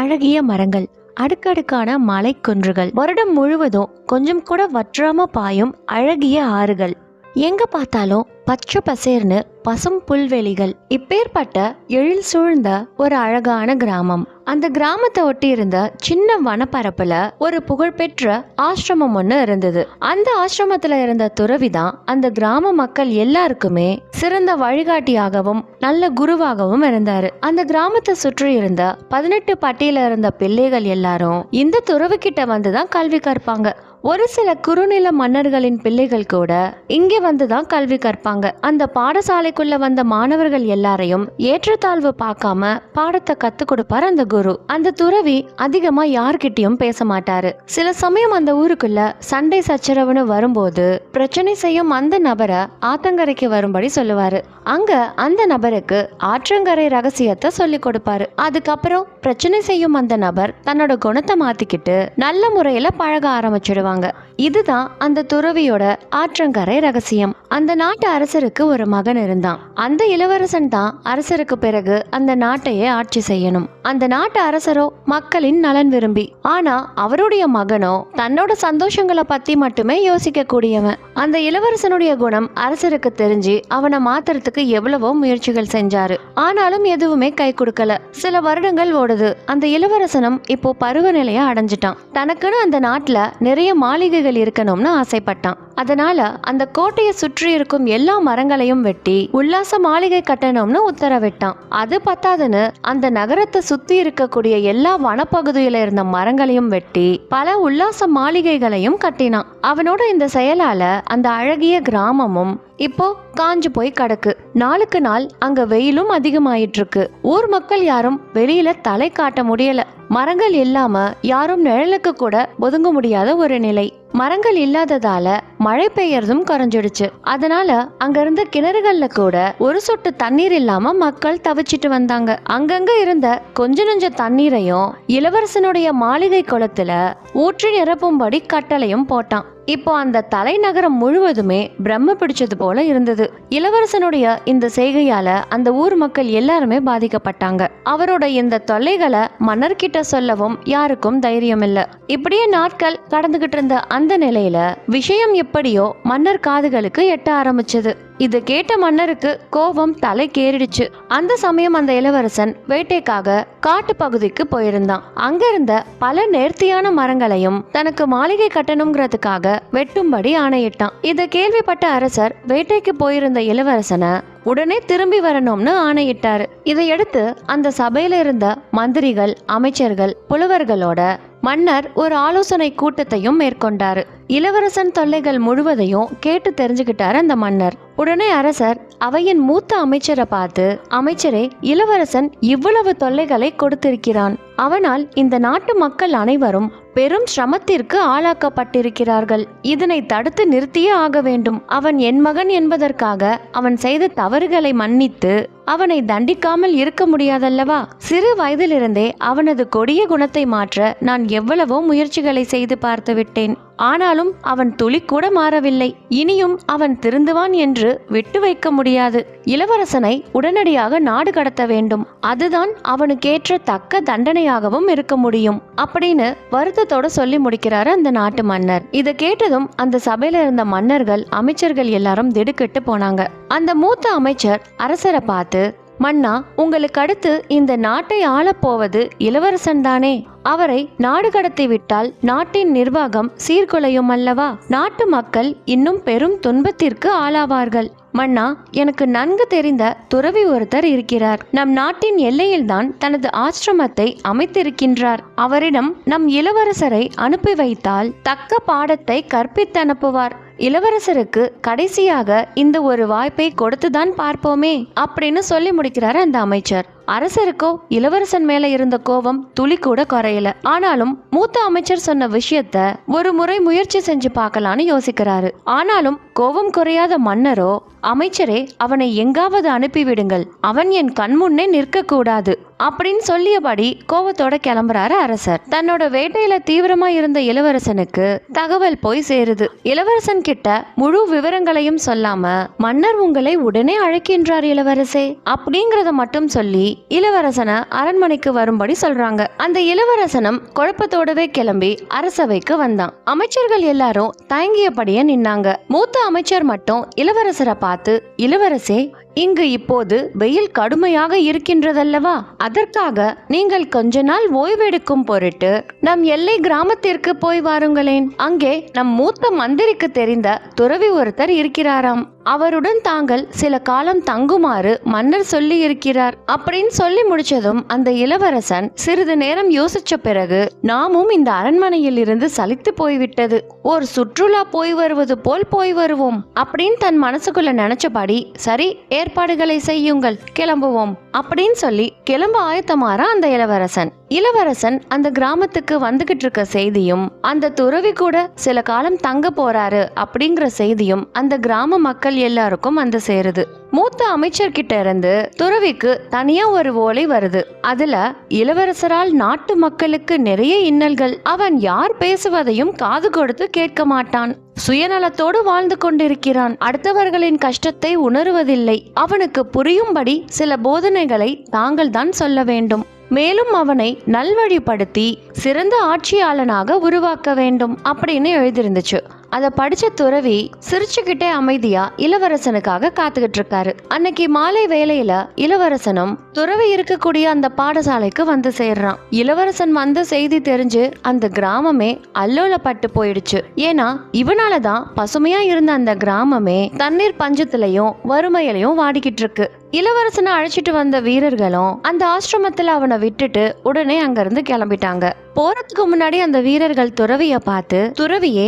அழகிய மரங்கள் அடுக்கடுக்கான மலைக்குன்றுகள். வருடம் முழுவதும் கொஞ்சம் கூட வற்றாம பாயும் அழகிய ஆறுகள். எங்க பார்த்தாலும் பச்சை பசேர்னு பசும் புல்வெளிகள். இப்பேற்பட்ட எழில் சூழ்ந்த ஒரு அழகான கிராமம். அந்த கிராமத்தை ஒட்டி இருந்த சின்ன வனப்பரப்புல ஒரு புகழ்பெற்ற ஆசிரமம் ஒன்று இருந்தது. அந்த ஆசிரமத்துல இருந்த துறவி தான் அந்த கிராம மக்கள் எல்லாருக்குமே சிறந்த வழிகாட்டியாகவும் நல்ல குருவாகவும் இருந்தாரு. அந்த கிராமத்தை சுற்றி இருந்த பதினெட்டு பட்டியல இருந்த பிள்ளைகள் எல்லாரும் இந்த துறவு கிட்ட வந்து தான் கல்வி கற்பாங்க. ஒரு சில குறுநில மன்னர்களின் பிள்ளைகள் கூட இங்கே வந்து தான் கல்வி கற்பாங்க. அந்த பாடசாலைக்குள்ள வந்த மாணவர்கள் எல்லாரையும் ஏற்றத்தாழ்வு பார்க்காம பாடத்தை கத்து கொடுப்பாரு அந்த குரு. அந்த துறவி அதிகமா யார்கிட்டயும் பேச மாட்டாரு. சில சமயம் அந்த ஊருக்குள்ள சண்டை சச்சரவுன்னு வரும்போது பிரச்சனை செய்யும் அந்த நபரை ஆத்தங்கரைக்கு வரும்படி சொல்லுவாரு. அங்க அந்த நபருக்கு ஆற்றங்கரை ரகசியத்தை சொல்லி கொடுப்பாரு. அதுக்கப்புறம் பிரச்சனை செய்யும் அந்த நபர் தன்னோட குணத்தை மாத்திக்கிட்டு நல்ல முறையில பழக ஆரம்பிச்சிடுவாங்க. இதுதான் அந்த துறவியோட ஆற்றங்கரை ரகசியம். அந்த நாட்டு அரசருக்கு ஒரு மகன் இருந்தான். அந்த இளவரசன் தான் அரசருக்கு பிறகு அந்த நாட்டையே ஆட்சி செய்யணும். அந்த நாட்டு அரசரோ மக்களின் நலன் விரும்பி. ஆனா அவருடைய மகனோ தன்னோட சந்தோஷங்களை பத்தி மட்டுமே யோசிக்க கூடியவன் அந்த இளவரசனுடைய குணம் அரசருக்கு தெரிஞ்சு அவனை மாத்துறதுக்கு எவ்வளவோ முயற்சிகள் செஞ்சாரு. ஆனாலும் எதுவுமே கை கொடுக்கல. சில வருடங்கள் ஓடுது. அந்த இளவரசனும் இப்போ பருவநிலையை அடைஞ்சிட்டான். தனக்குன்னு அந்த நாட்டுல நிறைய மாளிகைகள் இருக்கணும்னு ஆசைப்பட்டான். அதனால அந்த கோட்டையை சுற்றி இருக்கும் எல்லா மரங்களையும் வெட்டி உல்லாச மாளிகை கட்டணும்னு உத்தரவிட்டான். அது பத்தாதுன்னு அந்த நகரத்தை சுத்தி இருக்கக்கூடிய எல்லா வனப்பகுதியில இருந்த மரங்களையும் வெட்டி பல உல்லாச மாளிகைகளையும் கட்டினான். அவனோட இந்த செயலால அந்த அழகிய கிராமமும் இப்போ காஞ்சு போய் கிடக்கு. நாளுக்கு நாள் அங்க வெயிலும் அதிகமாயிட்டு இருக்கு ஊர் மக்கள் யாரும் வெளியில தலை காட்ட முடியல. மரங்கள் இல்லாம யாரும் நிழலுக்கு கூட ஒதுங்க முடியாத ஒரு நிலை. மரங்கள் இல்லாததால மழை பெய்யறதும் குறைஞ்சிடுச்சு அதனால அங்க இருந்த கிணறுகள்ல கூட ஒரு சொட்டு தண்ணீர் இல்லாம மக்கள் தவிச்சிட்டு வந்தாங்க. அங்கங்க இருந்த கொஞ்ச நெஞ்ச தண்ணீரையும் இளவரசனுடைய மாளிகை குளத்துல ஊற்றி நிரப்பும்படி கட்டளையும் போட்டான். இப்போ அந்த தலைநகரம் முழுவதுமே பிரம்ம பிடிச்சது போல இருந்தது. இளவரசனுடைய இந்த செய்கையால அந்த ஊர் மக்கள் எல்லாருமே பாதிக்கப்பட்டாங்க. அவரோட இந்த தொல்லைகளை மன்னர்கிட்ட சொல்லவும் யாருக்கும் தைரியம் இல்ல இப்படியே நாட்கள் கடந்துகிட்டு இருந்த அந்த நிலையில விஷயம் எப்படியோ மன்னர் காதுகளுக்கு எட்ட ஆரம்பிச்சது. இது கேட்ட மன்னருக்கு கோபம் தலைக்கேறிடுச்சு அந்த சமயம் அந்த இளவரசன் வேட்டைக்காக காட்டு பகுதிக்கு போயிருந்தான். அங்க இருந்த பல நேர்த்தியான மரங்களையும் தனக்கு மாளிகை கட்டணுங்கிறதுக்காக வெட்டும்படி ஆணையிட்டான். இதை கேள்விப்பட்ட அரசர் வேட்டைக்கு போயிருந்த இளவரசனை உடனே திரும்பி வரணும்னு ஆணையிட்டாரு. இதையடுத்து அந்த சபையில இருந்த மந்திரிகள் அமைச்சர்கள் புலவர்களோட மன்னர் ஒரு ஆலோசனை கூட்டத்தையும் மேற்கொண்டாரு. இளவரசன் தொல்லைகள் முழுவதையும் கேட்டு தெரிஞ்சுக்கிட்டாரு அந்த மன்னர். உடனே அரசர் அவையின் மூத்த அமைச்சரை பார்த்து அமைச்சரே இளவரசன் இவ்வளவு தொல்லைகளை கொடுத்திருக்கிறான். அவனால் இந்த நாட்டு மக்கள் அனைவரும் பெரும் சிரமத்திற்கு ஆளாக்கப்பட்டிருக்கிறார்கள். இதனை தடுத்து நிறுத்தியே ஆக வேண்டும். அவன் என் மகன் என்பதற்காக அவன் செய்த தவறுகளை மன்னித்து அவனை தண்டிக்காமல் இருக்க முடியாதல்லவா? சிறு வயதிலிருந்தே அவனது கொடிய குணத்தை மாற்ற நான் எவ்வளவோ முயற்சிகளை செய்து பார்த்து விட்டேன். ஆனாலும் அவன் துளி கூட மாறவில்லை. இனியும் அவன் திருந்துவான் என்று விட்டு வைக்க முடியாது. இளவரசனை உடனடியாக நாடு கடத்த வேண்டும். அதுதான் அவனுக்கேற்ற தக்க தண்டனையாகவும் இருக்க முடியும். அப்படின்னு வருத்தத்தோட சொல்லி முடிக்கிறாரு அந்த நாட்டு மன்னர். இதை கேட்டதும் அந்த சபையில இருந்த மன்னர்கள் அமைச்சர்கள் எல்லாரும் திடுக்கிட்டு போனாங்க. அந்த மூத்த அமைச்சர் அரசரை பார்த்து மன்னா உங்களுக்கு அடுத்து இந்த நாட்டை ஆளப்போவது இளவரசன் தானே? அவரை நாடு கடத்தி விட்டால் நாட்டின் நிர்வாகம் சீர்குலையும் அல்லவா? நாட்டு மக்கள் இன்னும் பெரும் துன்பத்திற்கு ஆளாவார்கள். மன்னா எனக்கு நன்கு தெரிந்த துறவி ஒருத்தர் இருக்கிறார். நம் நாட்டின் எல்லையில்தான் தனது ஆசிரமத்தை அமைத்திருக்கின்றார். அவரிடம் நம் இளவரசரை அனுப்பி வைத்தால் தக்க பாடத்தை கற்பித்தனுப்புவார். இளவரசருக்கு கடைசியாக இந்த ஒரு வாய்ப்பை கொடுத்துதான் பார்ப்போமே அப்படின்னு சொல்லி முடிக்கிறார் அந்த அமைச்சர். அரசருக்கோ இளவரசன் மேல இருந்த கோபம் துளி கூட குறையல. ஆனாலும் மூத்த அமைச்சர் சொன்ன விஷயத்த ஒரு முறை முயற்சி செஞ்சு பார்க்கலான்னு யோசிக்கிறாரு. ஆனாலும் கோபம் குறையாத மன்னரோ அமைச்சரே அவனை எங்காவது அனுப்பிவிடுங்கள் அவன் என் கண்முன்னே நிற்க கூடாது. அப்படின்னு சொல்லியபடி கோபத்தோட கிளம்புறாரு அரசர். தன்னோட வேட்டையில தீவிரமா இருந்த இளவரசனுக்கு தகவல் போய் சேருது. இளவரசன் கிட்ட முழு விவரங்களையும் சொல்லாம மன்னர் உங்களை உடனே அழைக்கின்றார் இளவரசே அப்படிங்கறத மட்டும் சொல்லி இளவரசனை அரண்மனைக்கு வரும்படி சொல்றாங்க. அந்த இளவரசனும் குழப்பத்தோடவே கிளம்பி அரசவைக்கு வந்தான். அமைச்சர்கள் எல்லாரும் தயங்கியபடியே நின்னாங்க. மூத்த அமைச்சர் மட்டும் இளவரசரை பார்த்து இளவரசே இங்கு இப்போது வெயில் கடுமையாக இருக்கின்றதல்லவா? அதற்காக நீங்கள் கொஞ்ச நாள் ஓய்வெடுக்கும் பொருட்டு நம் எல்லை கிராமத்திற்கு போய் வாருங்களேன். அங்கே நம் மூத்த மந்திரிக்கு தெரிந்த துறவி ஒருத்தர் இருக்கிறாராம். அவருடன் தாங்கள் சில காலம் தங்குமாறு மன்னர் சொல்லி இருக்கிறார் அப்படின்னு சொல்லி முடிச்சதும் அந்த இளவரசன் சிறிது நேரம் யோசிச்ச பிறகு நாமும் இந்த அரண்மனையில் இருந்து சலித்து போய்விட்டது. ஒரு சுற்றுலா போய் வருவது போல் போய் வருவோம் அப்படின்னு தன் மனசுக்குள்ள நினைச்சபடி சரி ஏற்பாடுகளை செய்யுங்கள் கிளம்புவோம் அப்படின்னு சொல்லி கிளம்ப ஆயத்தமாறா அந்த இளவரசன். இளவரசன் அந்த கிராமத்துக்கு வந்துகிட்டு இருக்க செய்தியும் அந்த துறவி கூட சில காலம் தங்க போறாரு அப்படிங்கிற செய்தியும் அந்த கிராம மக்கள் எல்லாருக்கும் வந்து சேருது. மூத்த அமைச்சர்கிட்ட இருந்து துறவிக்கு தனியா ஒரு ஓலை வருது. அதுல இளவரசரால் நாட்டு மக்களுக்கு நிறைய இன்னல்கள். அவன் யார் பேசுவதையும் காது கொடுத்து கேட்க மாட்டான். சுயநலத்தோடு வாழ்ந்து கொண்டிருக்கிறான். அடுத்தவர்களின் கஷ்டத்தை உணருவதில்லை. அவனுக்கு புரியும்படி சில போதனைகளை தாங்கள் தான் சொல்ல வேண்டும். மேலும் அவனை நல்வழிப்படுத்தி சிறந்த ஆட்சியாளனாக உருவாக்க வேண்டும். அப்படின்னு எழுதியிருந்துச்சு அதை படிச்ச துறவி சிரிச்சுக்கிட்டே அமைதியா இளவரசனுக்காக காத்துக்கிட்டு இருக்காரு அன்னைக்கு மாலை வேலையில இளவரசனும் துறவி இருக்கக்கூடிய அந்த பாடசாலைக்கு வந்து சேர்றான். இளவரசன் வந்த செய்தி தெரிஞ்சு அந்த கிராமமே அல்லோலப்பட்டு போயிடுச்சு. ஏன்னா இவனாலதான் பசுமையா இருந்த அந்த கிராமமே தண்ணீர் பஞ்சத்திலையும் வறுமையிலையும் வாடிக்கிட்டு இருக்கு இளவரசனை அழைச்சிட்டு வந்த வீரர்களும் அந்த ஆசிரமத்துல அவனை விட்டுட்டு உடனே அங்கிருந்து கிளம்பிட்டாங்க. போறதுக்கு முன்னாடி அந்த வீரர்கள் துறவிய பார்த்து துறவியே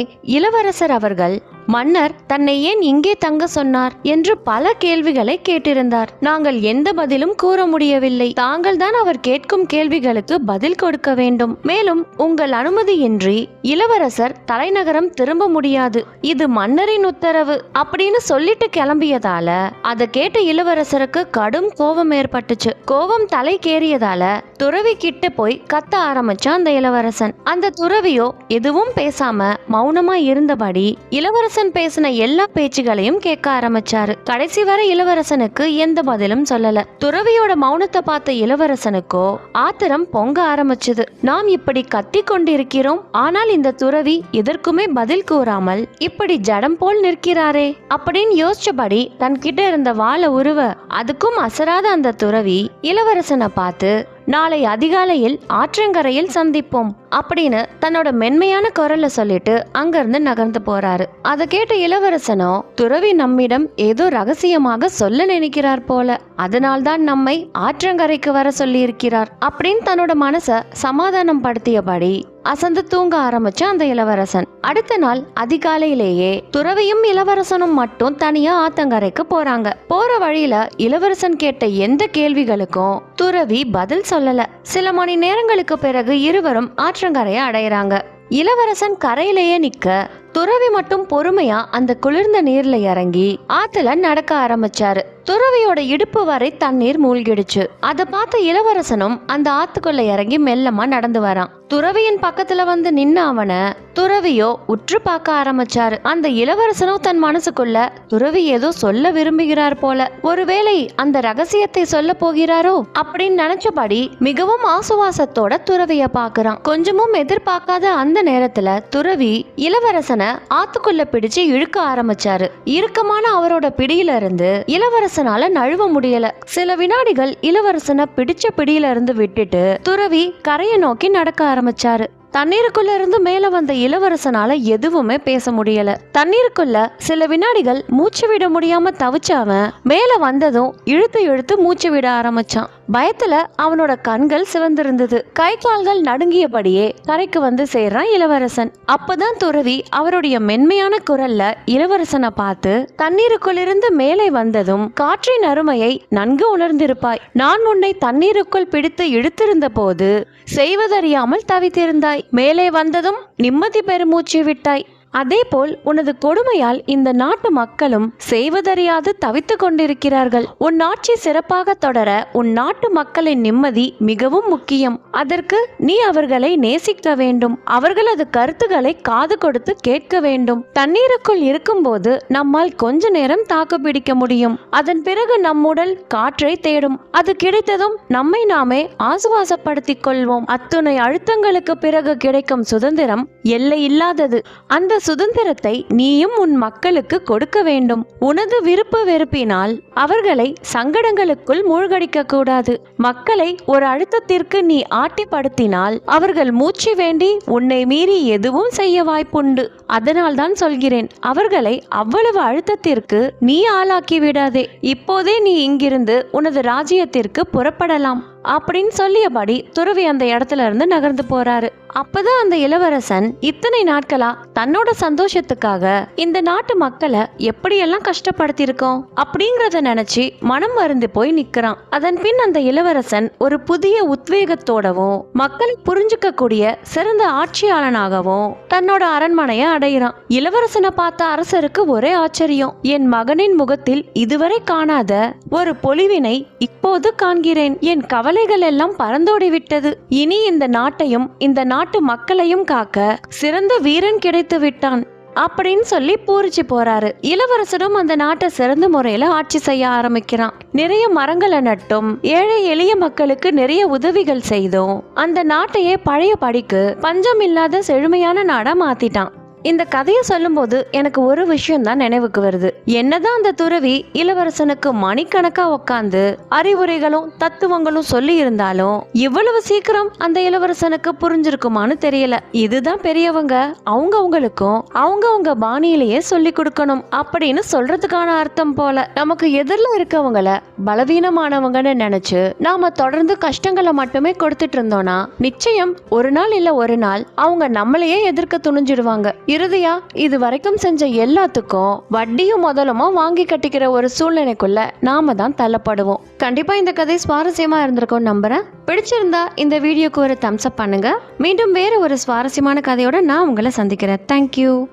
இளவரசர் அவர்கள் மன்னர் தன்னை ஏன் இங்கே தங்க சொன்னார்? என்று பல கேள்விகளை கேட்டிருந்தார். நாங்கள் எந்த பதிலும் கூற முடியவில்லை. தாங்கள் தான் அவர் கேட்கும் கேள்விகளுக்கு பதில் கொடுக்க வேண்டும். மேலும் உங்கள் அனுமதியின்றி இளவரசர் தலைநகரம் திரும்ப முடியாது. இது மன்னரின் உத்தரவு. அப்படின்னு சொல்லிட்டு கிளம்பியதால அதை கேட்ட இளவரசருக்கு கடும் கோபம் ஏற்பட்டுச்சு. கோபம் தலைக்கேறியதால துறவி கிட்ட போய் கத்த ஆரம்பிச்சான் அந்த இளவரசன். அந்த துறவியோ எதுவும் பேசாம மௌனமா இருந்தபடி இளவரசன் பேசின எல்லா பேச்சுகளையும் கேட்க ஆரம்பிச்சாரு. கடைசி வரை இளவரசனுக்கு எந்த பதிலும் சொல்லல. துறவியோட மௌனத்தை பார்த்த இளவரசனுக்கோ ஆத்திரம் பொங்க ஆரம்பிச்சது. நாம் இப்படி கத்தி கொண்டிருக்கிறோம். ஆனால் இந்த துறவி எதற்குமே பதில் கூறாமல் இப்படி ஜடம் போல் நிற்கிறாரே அப்படின்னு யோசிச்சபடி தன்கிட்ட இருந்த வாளை உருவ அதுக்கும் அசராத அந்த துறவி இளவரசனை பார்த்து நாளை அதிகாலையில் ஆற்றங்கரையில் சந்திப்போம். அப்படின்னு தன்னோட மென்மையான குரல்ல சொல்லிட்டு அங்கிருந்து நகர்ந்து போறாரு. அதை கேட்ட இளவரசனோ துறவி நம்மிடம் ஏதோ ரகசியமாக சொல்ல நினைக்கிறார் போல. அதனால்தான் நம்மை ஆற்றங்கரைக்கு வர சொல்லியிருக்கிறார் அப்படின்னு தன்னோட மனச சமாதானம் படுத்தியபடி அசந்து தூங்க ஆரம்பிச்ச அந்த இளவரசன். அடுத்த நாள் அதிகாலையிலேயே துறவியும் இளவரசனும் மட்டும் தனியா ஆத்தங்கரைக்கு போறாங்க. போற வழியில இளவரசன் கேட்ட எந்த கேள்விகளுக்கும் துறவி பதில் சொல்லல. சில மணி நேரங்களுக்கு பிறகு இருவரும் ஆற்றங்கரையை அடையிறாங்க. இளவரசன் கரையிலேயே நிக்க துறவி மட்டும் பொறுமையா அந்த குளிர்ந்த நீர்ல இறங்கி ஆத்துல நடக்க ஆரம்பிச்சாரு. துறவியோட இடுப்பு வரை தண்ணீர் மூழ்கிடுச்சு. அதை பார்த்த இளவரசனும் அந்த ஆத்துக்குள்ள இறங்கி மெல்லமா நடந்து வரான். துறவியின் பக்கத்துல வந்து நின்ன அவனை துறவியோ உற்று பார்க்க ஆரம்பிச்சாரு. அந்த இளவரசனோ தன் மனசுக்குள்ள துறவி ஏதோ சொல்ல விரும்புகிறார் போல. ஒருவேளை அந்த ரகசியத்தை சொல்ல போகிறாரோ அப்படின்னு நினைச்சபடி மிகவும் ஆசுவாசத்தோட துறவிய பாக்குறான் கொஞ்சமும் எதிர்பார்க்காத அந்த நேரத்துல துறவி இளவரசனை ஆத்துக்குள்ள பிடிச்சு இழுக்க ஆரம்பிச்சாரு. இறுக்கமான அவரோட பிடியில இருந்து இளவரசனால நழுவ முடியல. சில வினாடிகள் இளவரசனை பிடிச்ச பிடியில இருந்து விட்டுட்டு துறவி கரையை நோக்கி நடக்க ஆரம்பிச்சாரு. தண்ணீருக்குள்ள இருந்து மேல வந்த இளவரசனால எதுவுமே பேச முடியல. தண்ணீருக்குள்ள சில வினாடிகள் மூச்சு விட முடியாம தவிச்ச அவன் மேல வந்ததும் இழுத்து இழுத்து மூச்சு விட ஆரம்பிச்சான். பயத்துல அவனோட கண்கள் சிவந்திருந்தது. கை கால்கள் நடுங்கியபடியே கரைக்கு வந்து சேர்றான் இளவரசன். அப்பதான் துறவி அவருடைய மென்மையான குரல்ல இளவரசனை பார்த்து தண்ணீருக்குள்ளிருந்து மேலே வந்ததும் காற்றின் அருமையை நன்கு உணர்ந்திருப்பாய். நான் உன்னை தண்ணீருக்குள் பிடித்து இழுத்திருந்த போது செய்வதறியாமல் தவித்திருந்தாய். மேலே வந்ததும் நிம்மதி பெருமூச்சு விட்டாய். அதேபோல் உனது கொடுமையால் இந்த நாட்டு மக்களும் செய்வதறியாது தவித்துக் கொண்டிருக்கிறார்கள். உன் ஆட்சி சிறப்பாக தொடர உன் நாட்டு மக்களின் நிம்மதி மிகவும் முக்கியம். அதற்கு நீ அவர்களை நேசிக்க வேண்டும். அவர்களது கருத்துக்களை காது கொடுத்து கேட்க வேண்டும். தண்ணீருக்குள் இருக்கும்போது நம்மால் கொஞ்ச நேரம் தாக்கு பிடிக்க முடியும். அதன் பிறகு நம் உடல் காற்றை தேடும். அது கிடைத்ததும் நம்மை நாமே ஆசுவாசப்படுத்திக் கொள்வோம். அத்துணை அழுத்தங்களுக்கு பிறகு கிடைக்கும் சுதந்திரம் எல்லை இல்லாதது அந்த சுதந்திரத்தை நீயும் உன் மக்களுக்கு கொடுக்க வேண்டும். உனது விருப்பு வெறுப்பினால் அவர்களை சங்கடங்களுக்குள் மூழ்கடிக்க கூடாது. மக்களை ஒரு அழுத்தத்திற்கு நீ ஆட்டிப்படுத்தினால் அவர்கள் மூச்சு வேண்டி உன்னை மீறி எதுவும் செய்ய வாய்ப்புண்டு. அதனால் தான் சொல்கிறேன் அவர்களை அவ்வளவு அழுத்தத்திற்கு நீ ஆளாக்கி விடாதே. இப்போதே நீ இங்கிருந்து உனது ராஜ்யத்திற்கு புறப்படலாம். அப்படின்னு சொல்லியபடி துருவி அந்த இடத்துல இருந்து நகர்ந்து போறாரு. அப்பதான் அந்த இளவரசன் இத்தனை நாட்களா தன்னோட சந்தோஷத்துக்காக இந்த நாட்டு மக்களை எப்படியெல்லாம் கஷ்டப்படுத்தியிருக்கோம் அப்படிங்கறத நினைச்சு மனம் மருந்து போய் நிக்கிறான். அதன் பின் அந்த இளவரசன் ஒரு புதிய உத்வேகத்தோடவும் மக்களை புரிஞ்சுக்க கூடிய சிறந்த ஆட்சியாளனாகவும் தன்னோட அரண்மனையை அடையிறான். இளவரசனை பார்த்த அரசருக்கு ஒரே ஆச்சரியம் என் மகனின் முகத்தில் இதுவரை காணாத ஒரு பொலிவினை இப்போது காண்கிறேன். என் கவலைகள் எல்லாம் பறந்தோடி விட்டது. இனி இந்த நாட்டையும் இந்த நாட்டு மக்களையும் காக்க சிறந்த வீரன் கிடைத்து விட்டான் அப்படின்னு சொல்லி பூரிச்சு போறாரு. இளவரசரும் அந்த நாட்டை சிறந்த முறையில ஆட்சி செய்ய ஆரம்பிக்கிறான். நிறைய மரங்களை நட்டும் ஏழை எளிய மக்களுக்கு நிறைய உதவிகள் செய்தும் அந்த நாட்டையே பழைய படிக்கு பஞ்சம் இல்லாத செழுமையான நாடா மாத்திட்டான். இந்த கதையை சொல்லும்போது எனக்கு ஒரு விஷயம் தான் நினைவுக்கு வருது. என்னதான் அந்த துறவி இளவரசனுக்கு மணிக்கணக்கா உட்காந்து அறிவுரைகளும் தத்துவங்களும் சொல்லி இருந்தாலும் இவ்வளவு சீக்கிரம் அந்த இளவரசனுக்கு புரிஞ்சிருக்குமான்னு தெரியல. இதுதான் பெரியவங்க. அவங்க அவங்களுக்கும் அவங்க அவங்க பாணியிலேயே சொல்லி கொடுக்கணும் அப்படின்னு சொல்றதுக்கான அர்த்தம் போல. நமக்கு எதிரில் இருக்கவங்கள பலவீனமானவங்கன்னு நினைச்சு நாம தொடர்ந்து கஷ்டங்களை மட்டுமே கொடுத்துட்டு இருந்தோம்னா நிச்சயம் ஒரு நாள் இல்ல ஒரு நாள் அவங்க நம்மளையே எதிர்க்க துணிஞ்சிடுவாங்க. இறுதியா இது வரைக்கும் செஞ்ச எல்லாத்துக்கும் வட்டியும் முதலுமா வாங்கி கட்டிக்கிற ஒரு சூழ்நிலைக்குள்ள நாம தான் தள்ளப்படுவோம். கண்டிப்பா இந்த கதை சுவாரஸ்யமா இருந்திருக்கும் நம்புறேன். பிடிச்சிருந்தா இந்த வீடியோக்கு ஒரு தம்ஸ் அப் பண்ணுங்க. மீண்டும் வேற ஒரு சுவாரஸ்யமான கதையோட நான் உங்களை சந்திக்கிறேன். தேங்க்யூ